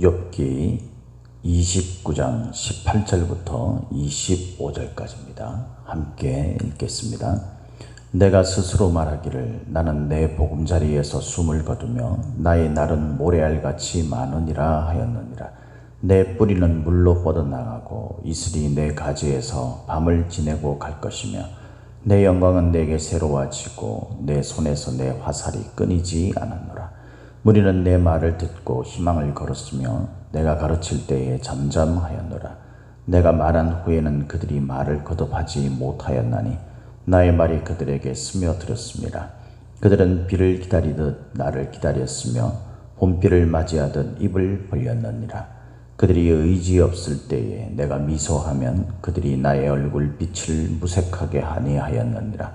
욥기 29장 18절부터 25절까지입니다. 함께 읽겠습니다. 내가 스스로 말하기를 나는 내 보금자리에서 숨을 거두며 나의 날은 모래알같이 많으니라 하였느니라. 내 뿌리는 물로 뻗어나가고 이슬이 내 가지에서 밤을 지내고 갈 것이며 내 영광은 내게 새로워지고 내 손에서 내 화살이 끊이지 않았노라. 무리는 내 말을 듣고 희망을 걸었으며 내가 가르칠 때에 잠잠하였노라. 내가 말한 후에는 그들이 말을 거듭하지 못하였나니 나의 말이 그들에게 스며들었습니다. 그들은 비를 기다리듯 나를 기다렸으며 봄비를 맞이하듯 입을 벌렸느니라. 그들이 의지 없을 때에 내가 미소하면 그들이 나의 얼굴 빛을 무색하게 하니하였느니라.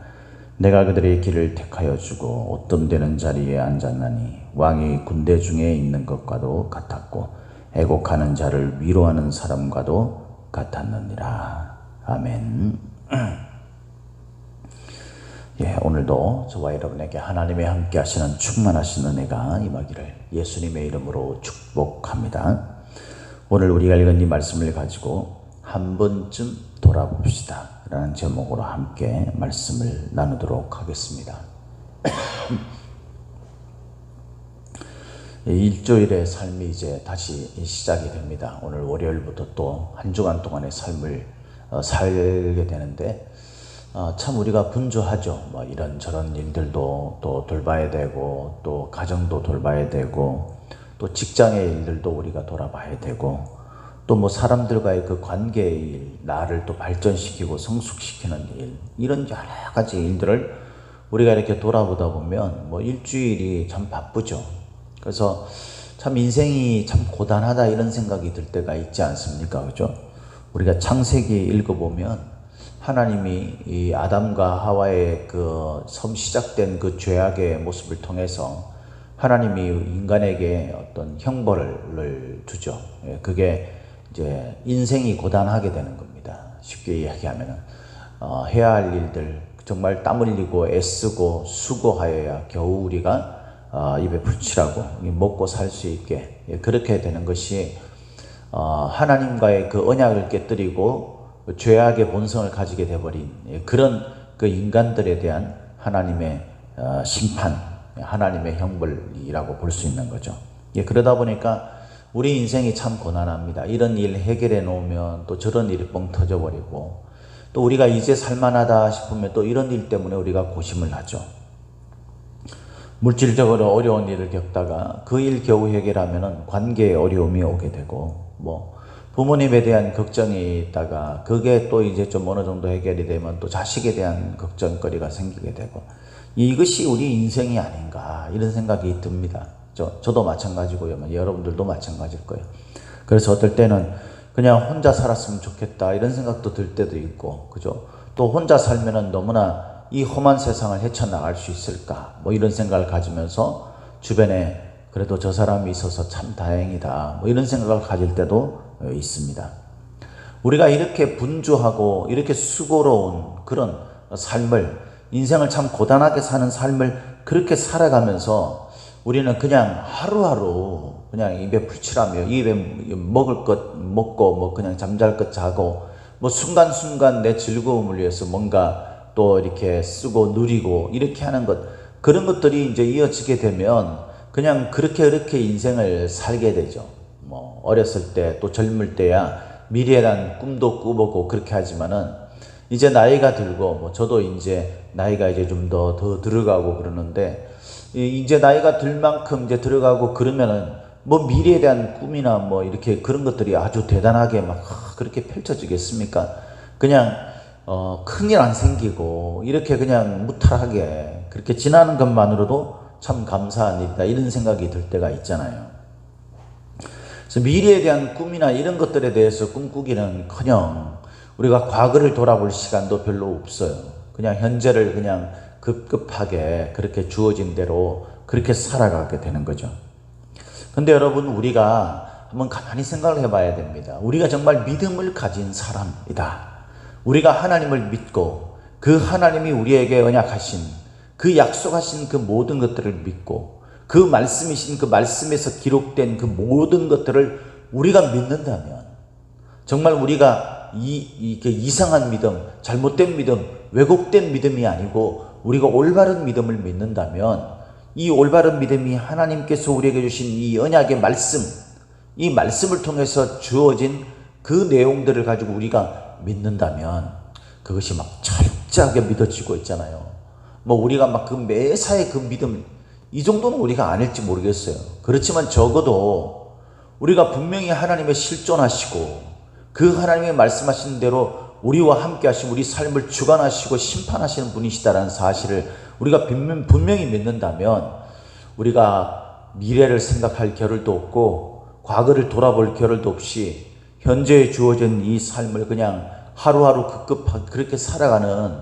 내가 그들의 길을 택하여 주고 어떤 되는 자리에 앉았나니 왕이 군대 중에 있는 것과도 같았고 애곡하는 자를 위로하는 사람과도 같았느니라. 아멘. 예, 오늘도 저와 여러분에게 하나님의 함께 하시는 충만하신 은혜가 임하기를 예수님의 이름으로 축복합니다. 오늘 우리가 읽은 이 말씀을 가지고 한 번쯤 돌아봅시다. 라는 제목으로 함께 말씀을 나누도록 하겠습니다. 일주일의 삶이 이제 다시 시작이 됩니다. 오늘 월요일부터 또 한 주간 동안의 삶을 어, 살게 되는데 어, 참 우리가 분주하죠. 뭐 이런 저런 일들도 또 돌봐야 되고 또 가정도 돌봐야 되고 또 직장의 일들도 우리가 돌아봐야 되고 또 뭐 사람들과의 그 관계의 일, 나를 또 발전시키고 성숙시키는 일 이런 여러 가지 일들을 우리가 이렇게 돌아보다 보면 뭐 일주일이 참 바쁘죠. 그래서 참 인생이 참 고단하다 이런 생각이 들 때가 있지 않습니까? 그죠? 우리가 창세기 읽어보면 하나님이 이 아담과 하와의 그 섬 시작된 그 죄악의 모습을 통해서 하나님이 인간에게 어떤 형벌을 주죠. 예, 그게 이제 인생이 고단하게 되는 겁니다. 쉽게 이야기하면은 어, 해야 할 일들 정말 땀 흘리고 애쓰고 수고하여야 겨우 우리가 어, 입에 풀칠하고 먹고 살 수 있게 예, 그렇게 되는 것이 어, 하나님과의 그 언약을 깨뜨리고 죄악의 본성을 가지게 돼버린 예, 그런 그 인간들에 대한 하나님의 어, 심판, 하나님의 형벌이라고 볼 수 있는 거죠. 예, 그러다 보니까 우리 인생이 참 고난합니다. 이런 일 해결해 놓으면 또 저런 일이 뻥 터져 버리고 또 우리가 이제 살만하다 싶으면 또 이런 일 때문에 우리가 고심을 하죠. 물질적으로 어려운 일을 겪다가 그 일 겨우 해결하면은 관계에 어려움이 오게 되고 뭐 부모님에 대한 걱정이 있다가 그게 또 이제 좀 어느 정도 해결이 되면 또 자식에 대한 걱정거리가 생기게 되고 이것이 우리 인생이 아닌가 이런 생각이 듭니다. 저, 저도 마찬가지고요. 뭐 여러분들도 마찬가지일 거예요. 그래서 어떨 때는 그냥 혼자 살았으면 좋겠다 이런 생각도 들 때도 있고 그죠? 또 혼자 살면은 너무나 이 험한 세상을 헤쳐나갈 수 있을까? 뭐 이런 생각을 가지면서 주변에 그래도 저 사람이 있어서 참 다행이다. 뭐 이런 생각을 가질 때도 있습니다. 우리가 이렇게 분주하고 이렇게 수고로운 그런 삶을 인생을 참 고단하게 사는 삶을 그렇게 살아가면서 우리는 그냥 하루하루 그냥 입에 풀칠하며 입에 먹을 것 먹고 뭐 그냥 잠잘 것 자고 뭐 순간순간 내 즐거움을 위해서 뭔가 또 이렇게 쓰고 누리고 이렇게 하는 것 그런 것들이 이제 이어지게 되면 그냥 그렇게 그렇게 인생을 살게 되죠. 뭐 어렸을 때 또 젊을 때야 미래에 대한 꿈도 꾸보고 그렇게 하지만은 이제 나이가 들고 뭐 저도 이제 나이가 이제 좀 더더 들어가고 그러는데 이제 나이가 들 만큼 이제 들어가고 그러면은 뭐 미래에 대한 꿈이나 뭐 이렇게 그런 것들이 아주 대단하게 막 그렇게 펼쳐지겠습니까? 그냥 어, 큰일 안 생기고 이렇게 그냥 무탈하게 그렇게 지나는 것만으로도 참 감사한 일이다 이런 생각이 들 때가 있잖아요. 그래서 미래에 대한 꿈이나 이런 것들에 대해서 꿈꾸기는 커녕 우리가 과거를 돌아볼 시간도 별로 없어요. 그냥 현재를 그냥 급급하게 그렇게 주어진 대로 그렇게 살아가게 되는 거죠. 근데 여러분, 우리가 한번 가만히 생각을 해봐야 됩니다. 우리가 정말 믿음을 가진 사람이다. 우리가 하나님을 믿고 그 하나님이 우리에게 언약하신 그 약속하신 그 모든 것들을 믿고 그그 말씀이신 그 말씀에서 기록된 그 모든 것들을 우리가 믿는다면 정말 우리가 이, 이게 이상한 믿음, 잘못된 믿음, 왜곡된 믿음이 아니고 우리가 올바른 믿음을 믿는다면 이 올바른 믿음이 하나님께서 우리에게 주신 이 언약의 말씀, 이 말씀을 통해서 주어진 그 내용들을 가지고 우리가 믿는다면 그것이 막 철저하게 믿어지고 있잖아요. 뭐 우리가 막 그 매사에 그 믿음 이 정도는 우리가 아닐지 모르겠어요. 그렇지만 적어도 우리가 분명히 하나님의 실존하시고 그 하나님의 말씀하신 대로 우리와 함께 하시고 우리 삶을 주관하시고 심판하시는 분이시다라는 사실을 우리가 분명- 분명히 믿는다면 우리가 미래를 생각할 겨를도 없고 과거를 돌아볼 겨를도 없이 현재에 주어진 이 삶을 그냥 하루하루 급급하게 그렇게 살아가는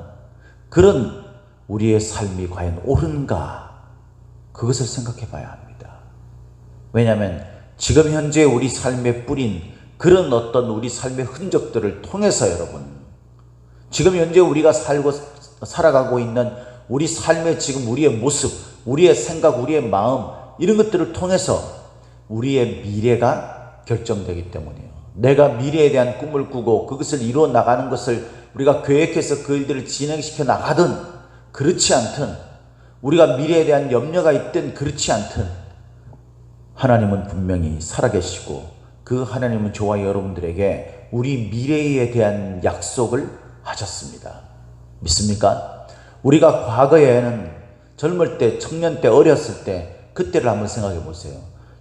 그런 우리의 삶이 과연 옳은가 그것을 생각해 봐야 합니다. 왜냐하면 지금 현재 우리 삶에 뿌린 그런 어떤 우리 삶의 흔적들을 통해서 여러분 지금 현재 우리가 살고 살아가고 있는 우리 삶의 지금 우리의 모습, 우리의 생각, 우리의 마음 이런 것들을 통해서 우리의 미래가 결정되기 때문이에요. 내가 미래에 대한 꿈을 꾸고 그것을 이루어 나가는 것을 우리가 계획해서 그 일들을 진행시켜 나가든 그렇지 않든 우리가 미래에 대한 염려가 있든 그렇지 않든 하나님은 분명히 살아계시고 그 하나님은 저와 여러분들에게 우리 미래에 대한 약속을 하셨습니다. 믿습니까? 우리가 과거에는 젊을 때, 청년 때, 어렸을 때 그때를 한번 생각해 보세요.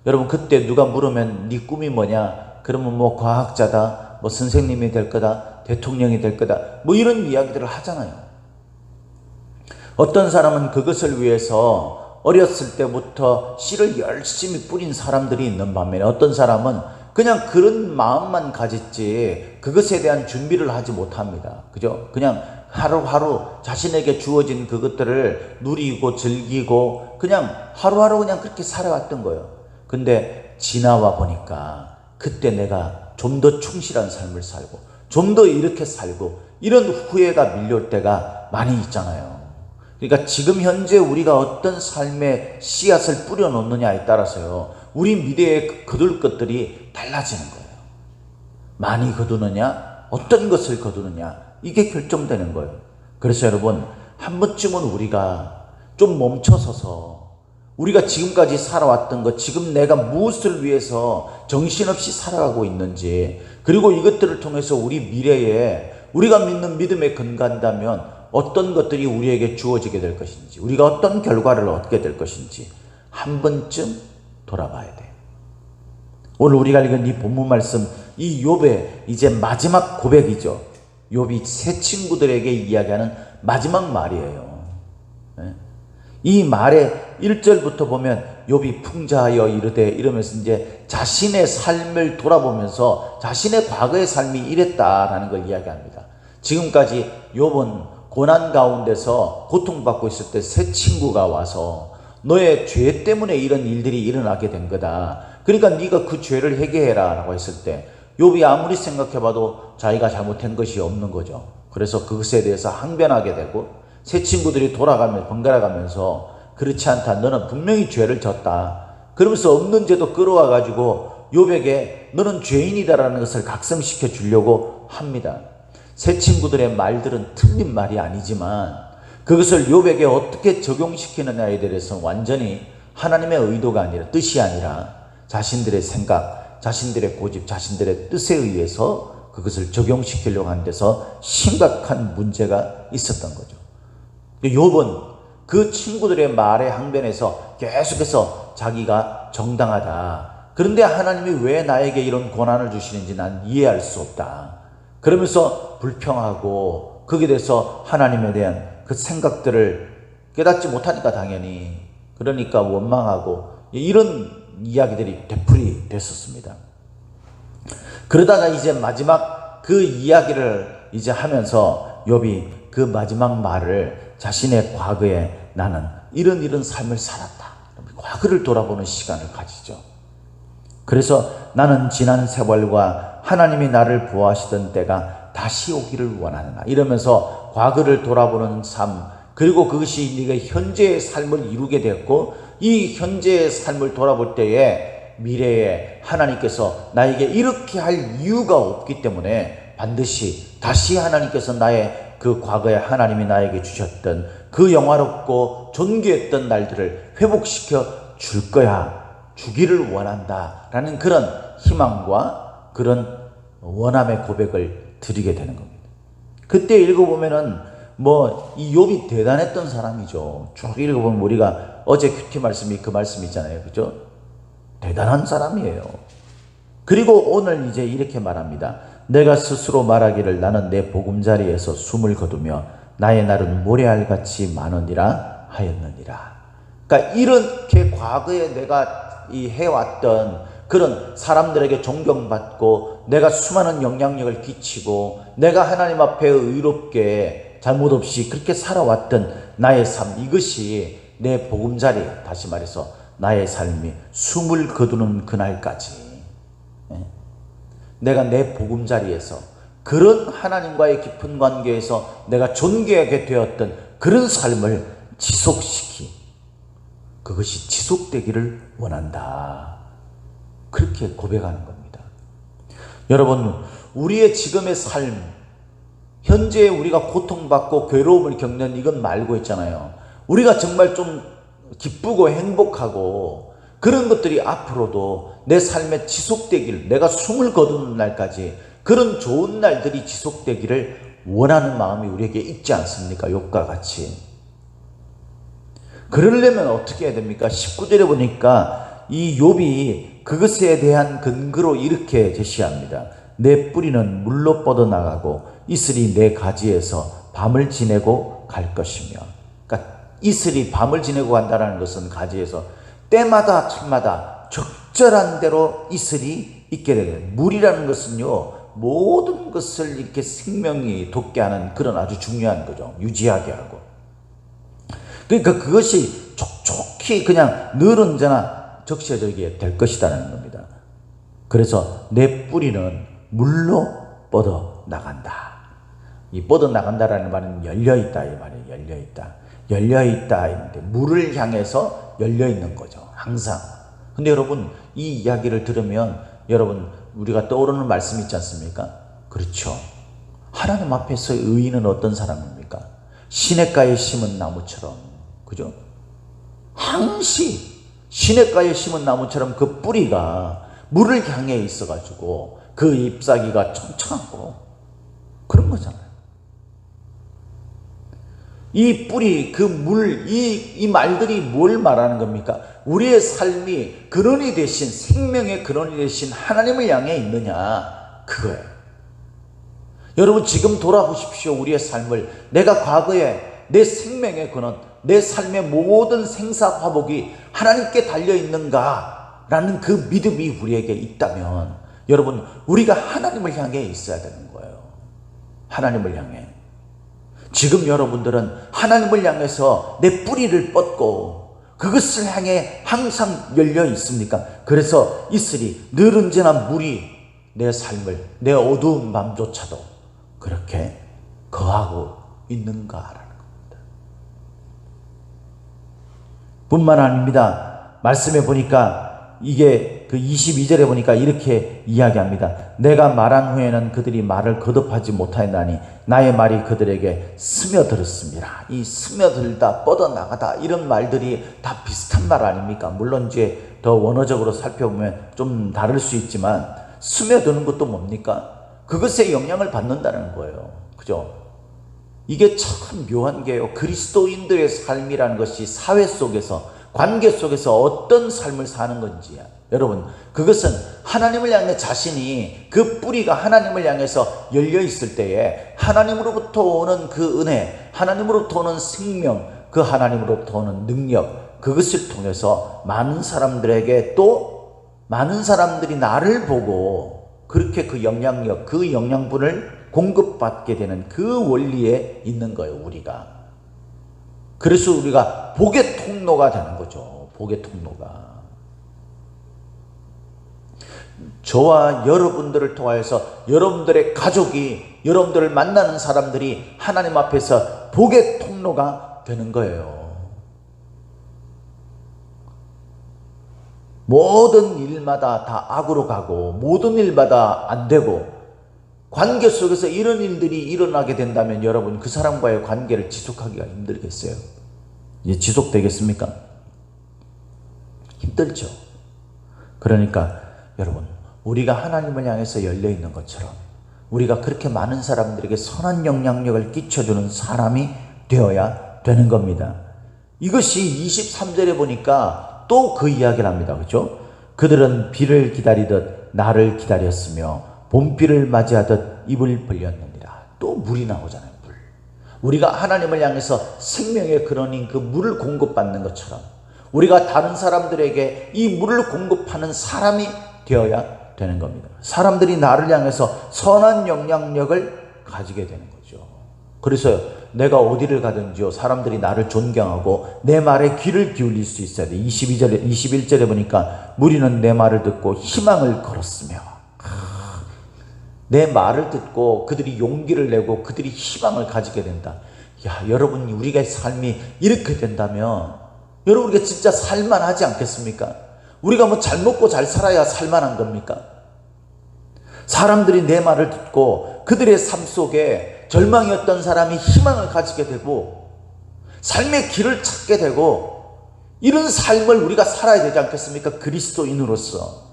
여러분 그때 누가 물으면 네 꿈이 뭐냐? 그러면 뭐 과학자다, 뭐 선생님이 될 거다, 대통령이 될 거다, 뭐 이런 이야기들을 하잖아요. 어떤 사람은 그것을 위해서 어렸을 때부터 씨를 열심히 뿌린 사람들이 있는 반면에 어떤 사람은 그냥 그런 마음만 가졌지 그것에 대한 준비를 하지 못합니다. 그죠? 그냥 하루하루 자신에게 주어진 그것들을 누리고 즐기고 그냥 하루하루 그냥 그렇게 살아왔던 거예요. 근데 지나와 보니까 그때 내가 좀 더 충실한 삶을 살고 좀 더 이렇게 살고 이런 후회가 밀려올 때가 많이 있잖아요. 그러니까 지금 현재 우리가 어떤 삶의 씨앗을 뿌려놓느냐에 따라서요, 우리 미래에 거둘 것들이 달라지는 거예요. 많이 거두느냐, 어떤 것을 거두느냐, 이게 결정되는 거예요. 그래서 여러분, 한 번쯤은 우리가 좀 멈춰서서 우리가 지금까지 살아왔던 것, 지금 내가 무엇을 위해서 정신없이 살아가고 있는지, 그리고 이것들을 통해서 우리 미래에 우리가 믿는 믿음에 근간다면 어떤 것들이 우리에게 주어지게 될 것인지, 우리가 어떤 결과를 얻게 될 것인지 한 번쯤 돌아봐야 돼. 오늘 우리가 읽은 이 본문 말씀, 이 욥의 이제 마지막 고백이죠. 욥이 세 친구들에게 이야기하는 마지막 말이에요. 예? 이 말의 1절부터 보면 욥이 풍자하여 이르되 이러면서 이제 자신의 삶을 돌아보면서 자신의 과거의 삶이 이랬다라는 걸 이야기합니다. 지금까지 욥은 고난 가운데서 고통받고 있을 때 새 친구가 와서 너의 죄 때문에 이런 일들이 일어나게 된 거다. 그러니까 네가 그 죄를 해결해라라고 했을 때 욥이 아무리 생각해봐도 자기가 잘못한 것이 없는 거죠. 그래서 그것에 대해서 항변하게 되고 새 친구들이 돌아가며 번갈아가면서 그렇지 않다. 너는 분명히 죄를 졌다. 그러면서 없는 죄도 끌어와 가지고 욥에게 너는 죄인이다라는 것을 각성시켜 주려고 합니다. 새 친구들의 말들은 틀린 말이 아니지만 그것을 욥에게 어떻게 적용시키느냐에 대해서는 완전히 하나님의 의도가 아니라 뜻이 아니라 자신들의 생각, 자신들의 고집, 자신들의 뜻에 의해서 그것을 적용시키려고 하는 데서 심각한 문제가 있었던 거죠. 욥은 그 친구들의 말에 항변해서 계속해서 자기가 정당하다. 그런데 하나님이 왜 나에게 이런 고난을 주시는지 난 이해할 수 없다. 그러면서 불평하고 거기에 대해서 하나님에 대한 그 생각들을 깨닫지 못하니까 당연히 그러니까 원망하고 이런 이야기들이 되풀이 됐었습니다. 그러다가 이제 마지막 그 이야기를 이제 하면서 욥이 그 마지막 말을 자신의 과거에 나는 이런 이런 삶을 살았다. 과거를 돌아보는 시간을 가지죠. 그래서 나는 지난 세월과 하나님이 나를 보호하시던 때가 다시 오기를 원하노라. 이러면서 과거를 돌아보는 삶, 그리고 그것이 네가 현재의 삶을 이루게 됐고 이 현재의 삶을 돌아볼 때에 미래에 하나님께서 나에게 이렇게 할 이유가 없기 때문에 반드시 다시 하나님께서 나의 그 과거에 하나님이 나에게 주셨던 그 영화롭고 존귀했던 날들을 회복시켜 줄 거야. 주기를 원한다. 라는 그런 희망과 그런 원함의 고백을 드리게 되는 겁니다. 그때 읽어보면은 뭐이 욥이 대단했던 사람이죠. 쭉 읽어보면 우리가 어제 큐티 말씀이 그 말씀 있잖아요. 그죠? 대단한 사람이에요. 그리고 오늘 이제 이렇게 말합니다. 내가 스스로 말하기를 나는 내 보금자리에서 숨을 거두며 나의 날은 모래알같이 많으니라 하였느니라. 그러니까 이렇게 과거에 내가 이 해왔던 그런 사람들에게 존경받고 내가 수많은 영향력을 끼치고 내가 하나님 앞에 의롭게 잘못 없이 그렇게 살아왔던 나의 삶 이것이 내 보금자리 다시 말해서 나의 삶이 숨을 거두는 그날까지 예. 내가 내 보금자리에서 그런 하나님과의 깊은 관계에서 내가 존귀하게 되었던 그런 삶을 지속시키 그것이 지속되기를 원한다. 그렇게 고백하는 겁니다. 여러분, 우리의 지금의 삶, 현재 우리가 고통받고 괴로움을 겪는 이건 말고 있잖아요. 우리가 정말 좀 기쁘고 행복하고 그런 것들이 앞으로도 내 삶에 지속되길, 내가 숨을 거두는 날까지 그런 좋은 날들이 지속되기를 원하는 마음이 우리에게 있지 않습니까? 욕과 같이. 그러려면 어떻게 해야 됩니까? 19절에 보니까 이 욥이 그것에 대한 근거로 이렇게 제시합니다. 내 뿌리는 물로 뻗어나가고 이슬이 내 가지에서 밤을 지내고 갈 것이며 그러니까 이슬이 밤을 지내고 간다는 것은 가지에서 때마다 참마다 적절한 대로 이슬이 있게 되는 물이라는 것은요 모든 것을 이렇게 생명이 돋게 하는 그런 아주 중요한 거죠 유지하게 하고 그러니까 그것이 촉촉히 그냥 늘 언제나 적셔지게 될 것이다라는 겁니다. 그래서 내 뿌리는 물로 뻗어 나간다. 이 뻗어 나간다라는 말은 열려 있다 이 말이에요. 열려 있다. 열려 있다 물을 향해서 열려 있는 거죠. 항상. 근데 여러분 이 이야기를 들으면 여러분 우리가 떠오르는 말씀 있지 않습니까? 그렇죠. 하나님 앞에서 의인은 어떤 사람입니까? 시냇가에 심은 나무처럼 그죠? 항시 시냇가에 심은 나무처럼 그 뿌리가 물을 향해 있어가지고 그 잎사귀가 청청하고 그런 거잖아요. 이 뿌리, 그 물, 이, 이 말들이 뭘 말하는 겁니까? 우리의 삶이 근원이 되신, 생명의 근원이 되신 하나님을 향해 있느냐? 그거예요. 여러분, 지금 돌아보십시오. 우리의 삶을. 내가 과거에 내 생명의 근원, 내 삶의 모든 생사화복이 하나님께 달려 있는가? 라는 그 믿음이 우리에게 있다면, 여러분, 우리가 하나님을 향해 있어야 되는 거예요. 하나님을 향해. 지금 여러분들은 하나님을 향해서 내 뿌리를 뻗고 그것을 향해 항상 열려 있습니까? 그래서 이슬이 늘 언제나 물이 내 삶을, 내 어두운 밤조차도 그렇게 거하고 있는가라는 겁니다. 뿐만 아닙니다. 말씀해 보니까 이게 그 22절에 보니까 이렇게 이야기합니다. 내가 말한 후에는 그들이 말을 거듭하지 못하였나니 나의 말이 그들에게 스며들었습니다. 이 스며들다, 뻗어나가다 이런 말들이 다 비슷한 말 아닙니까? 물론 이제 더 원어적으로 살펴보면 좀 다를 수 있지만 스며드는 것도 뭡니까? 그것에 영향을 받는다는 거예요. 그죠? 이게 참 묘한 게요. 그리스도인들의 삶이라는 것이 사회 속에서 관계 속에서 어떤 삶을 사는 건지. 여러분 그것은 하나님을 향해 자신이 그 뿌리가 하나님을 향해서 열려 있을 때에 하나님으로부터 오는 그 은혜 하나님으로부터 오는 생명 그 하나님으로부터 오는 능력 그것을 통해서 많은 사람들에게 또 많은 사람들이 나를 보고 그렇게 그 영향력 그 영양분을 공급받게 되는 그 원리에 있는 거예요 우리가 그래서 우리가 복의 통로가 되는 거죠. 복의 통로가. 저와 여러분들을 통하여서 여러분들의 가족이 여러분들을 만나는 사람들이 하나님 앞에서 복의 통로가 되는 거예요. 모든 일마다 다 악으로 가고 모든 일마다 안 되고 관계 속에서 이런 일들이 일어나게 된다면 여러분 그 사람과의 관계를 지속하기가 힘들겠어요. 이제 지속되겠습니까? 힘들죠. 그러니까 여러분 우리가 하나님을 향해서 열려 있는 것처럼 우리가 그렇게 많은 사람들에게 선한 영향력을 끼쳐주는 사람이 되어야 되는 겁니다. 이것이 23절에 보니까 또 그 이야기를 합니다. 그죠? 그들은 비를 기다리듯 나를 기다렸으며 봄비를 맞이하듯 입을 벌렸느니라. 또 물이 나오잖아요. 물. 우리가 하나님을 향해서 생명의 근원인 그 물을 공급받는 것처럼 우리가 다른 사람들에게 이 물을 공급하는 사람이 되어야 되는 겁니다. 사람들이 나를 향해서 선한 영향력을 가지게 되는 거죠. 그래서 내가 어디를 가든지요 사람들이 나를 존경하고 내 말에 귀를 기울일 수 있어야 돼. 22절에 21절에 보니까 무리는 내 말을 듣고 희망을 걸었으며 아, 내 말을 듣고 그들이 용기를 내고 그들이 희망을 가지게 된다. 야, 여러분 우리가 삶이 이렇게 된다면 여러분 우리가 진짜 살만하지 않겠습니까? 우리가 뭐 잘 먹고 잘 살아야 살만한 겁니까? 사람들이 내 말을 듣고 그들의 삶 속에 절망이었던 사람이 희망을 가지게 되고 삶의 길을 찾게 되고 이런 삶을 우리가 살아야 되지 않겠습니까? 그리스도인으로서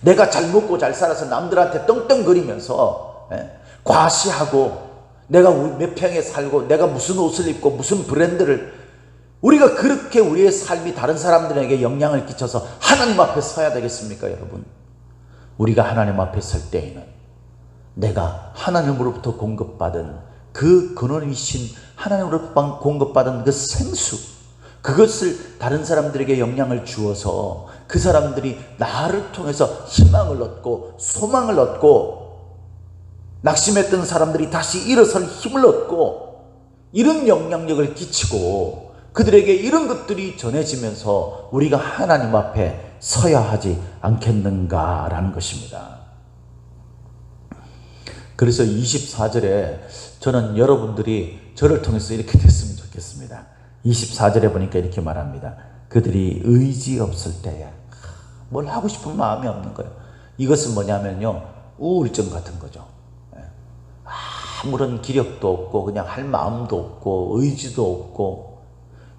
내가 잘 먹고 잘 살아서 남들한테 떵떵거리면서 예, 과시하고 내가 몇 평에 살고 내가 무슨 옷을 입고 무슨 브랜드를 우리가 그렇게 우리의 삶이 다른 사람들에게 영향을 끼쳐서 하나님 앞에 서야 되겠습니까, 여러분? 우리가 하나님 앞에 설 때에는 내가 하나님으로부터 공급받은 그 근원이신 하나님으로부터 공급받은 그 생수, 그것을 다른 사람들에게 영향을 주어서 그 사람들이 나를 통해서 희망을 얻고 소망을 얻고 낙심했던 사람들이 다시 일어설 힘을 얻고 이런 영향력을 끼치고 그들에게 이런 것들이 전해지면서 우리가 하나님 앞에 서야 하지 않겠는가라는 것입니다. 그래서 24절에 저는 여러분들이 저를 통해서 이렇게 됐으면 좋겠습니다. 24절에 보니까 이렇게 말합니다. 그들이 의지 없을 때에 뭘 하고 싶은 마음이 없는 거예요. 이것은 뭐냐면요. 우울증 같은 거죠. 예. 아무런 기력도 없고 그냥 할 마음도 없고 의지도 없고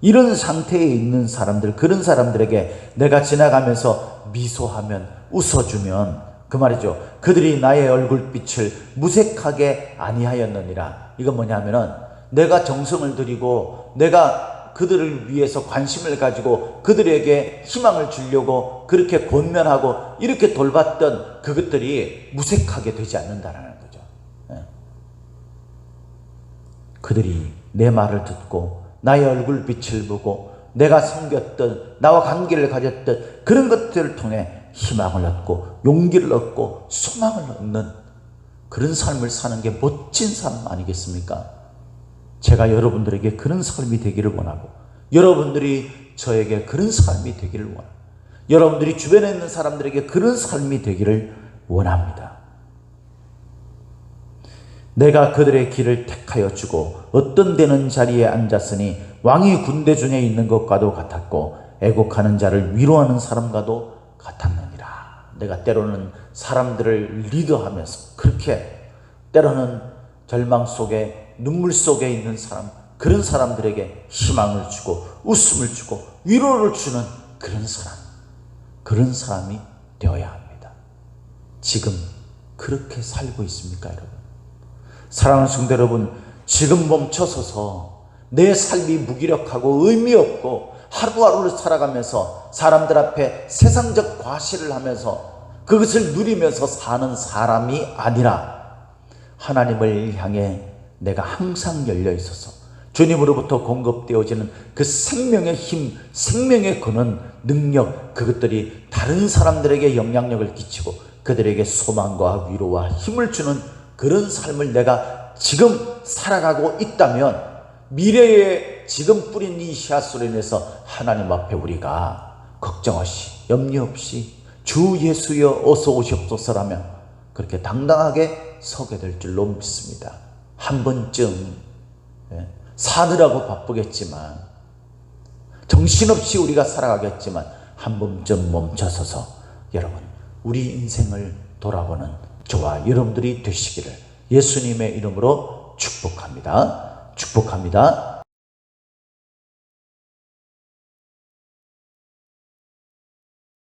이런 상태에 있는 사람들 그런 사람들에게 내가 지나가면서 미소하면 웃어주면 그 말이죠. 그들이 나의 얼굴빛을 무색하게 아니하였느니라. 이건 뭐냐면은 내가 정성을 들이고 내가 그들을 위해서 관심을 가지고 그들에게 희망을 주려고 그렇게 권면하고 이렇게 돌봤던 그것들이 무색하게 되지 않는다라는 거죠. 예. 그들이 내 말을 듣고 나의 얼굴 빛을 보고 내가 섬겼던 나와 관계를 가졌던 그런 것들을 통해 희망을 얻고 용기를 얻고 소망을 얻는 그런 삶을 사는 게 멋진 삶 아니겠습니까? 제가 여러분들에게 그런 삶이 되기를 원하고 여러분들이 저에게 그런 삶이 되기를 원합니다. 여러분들이 주변에 있는 사람들에게 그런 삶이 되기를 원합니다. 내가 그들의 길을 택하여 주고 어떤 되는 자리에 앉았으니 왕이 군대 중에 있는 것과도 같았고 애곡하는 자를 위로하는 사람과도 같았느니라. 내가 때로는 사람들을 리더하면서 그렇게 때로는 절망 속에 눈물 속에 있는 사람 그런 사람들에게 희망을 주고 웃음을 주고 위로를 주는 그런 사람 그런 사람이 되어야 합니다. 지금 그렇게 살고 있습니까, 여러분? 사랑하는 성도 여러분, 지금 멈춰서서 내 삶이 무기력하고 의미 없고 하루하루를 살아가면서 사람들 앞에 세상적 과시를 하면서 그것을 누리면서 사는 사람이 아니라 하나님을 향해 내가 항상 열려 있어서 주님으로부터 공급되어지는 그 생명의 힘, 생명의 근원, 능력, 그것들이 다른 사람들에게 영향력을 끼치고 그들에게 소망과 위로와 힘을 주는 그런 삶을 내가 지금 살아가고 있다면 미래에 지금 뿌린 이 씨앗으로 인해서 하나님 앞에 우리가 걱정 없이 염려 없이 주 예수여 어서 오시옵소서라며 그렇게 당당하게 서게 될 줄로 믿습니다. 한 번쯤 예, 사느라고 바쁘겠지만 정신없이 우리가 살아가겠지만 한 번쯤 멈춰서서 여러분 우리 인생을 돌아보는 저와 여러분들이 되시기를 예수님의 이름으로 축복합니다. 축복합니다.